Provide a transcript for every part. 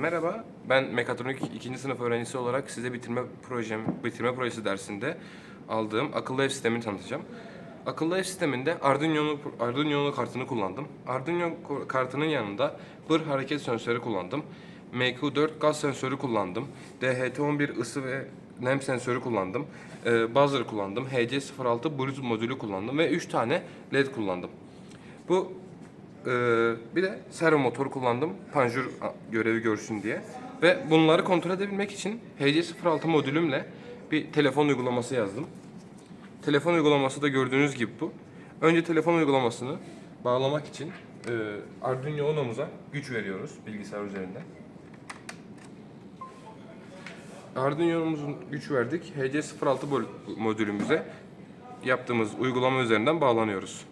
merhaba, ben mekatronik 2. sınıf öğrencisi olarak size bitirme projem, bitirme projesi dersinde aldığım akıllı ev sistemini tanıtacağım. Akıllı ev sisteminde Arduino, Arduino kartını kullandım. Arduino kartının yanında hır hareket sensörü kullandım. MQ4 gaz sensörü kullandım. DHT11 ısı ve nem sensörü kullandım. Ee, buzzer kullandım. HC06 Bluetooth modülü kullandım ve 3 tane LED kullandım. Bu ee, bir de servo motor kullandım. Panjur görevi görsün diye. Ve bunları kontrol edebilmek için HC06 modülümle bir telefon uygulaması yazdım. Telefon uygulaması da gördüğünüz gibi bu. Önce telefon uygulamasını bağlamak için e, Arduino Uno'muza güç veriyoruz bilgisayar üzerinden. Arduino'muzun güç verdik. HC06 bol- modülümüze yaptığımız uygulama üzerinden bağlanıyoruz.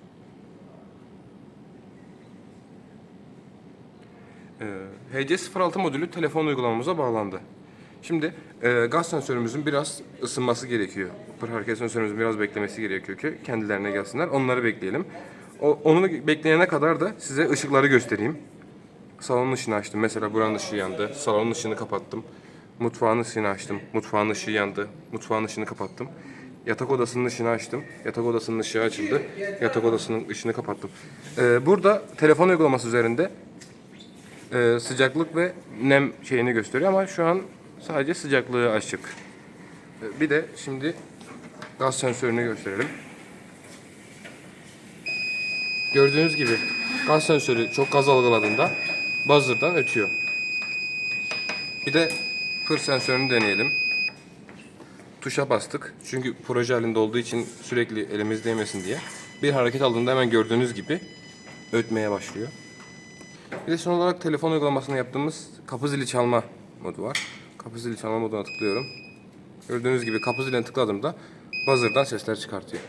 Ee, HC06 modülü telefon uygulamamıza bağlandı. Şimdi e, gaz sensörümüzün biraz ısınması gerekiyor. Pır hareket sensörümüzün biraz beklemesi gerekiyor ki kendilerine gelsinler. Onları bekleyelim. O, onu bekleyene kadar da size ışıkları göstereyim. Salonun ışığını açtım. Mesela buranın ışığı yandı. Salonun ışığını kapattım. Mutfağın ışığını açtım. Mutfağın ışığı yandı. Mutfağın ışığını kapattım. Yatak odasının ışığını açtım. Yatak odasının ışığı açıldı. Yatak odasının ışığını kapattım. Ee, burada telefon uygulaması üzerinde e, sıcaklık ve nem şeyini gösteriyor ama şu an sadece sıcaklığı açık. E, bir de şimdi gaz sensörünü gösterelim. Gördüğünüz gibi gaz sensörü çok gaz algıladığında buzzer'dan ötüyor. Bir de pır sensörünü deneyelim. Tuşa bastık. Çünkü proje halinde olduğu için sürekli elimiz değmesin diye. Bir hareket aldığında hemen gördüğünüz gibi ötmeye başlıyor. Bir de son olarak telefon uygulamasında yaptığımız kapı zili çalma modu var. Kapı zili çalma moduna tıklıyorum. Gördüğünüz gibi kapı ziline tıkladığımda buzzer'dan sesler çıkartıyor.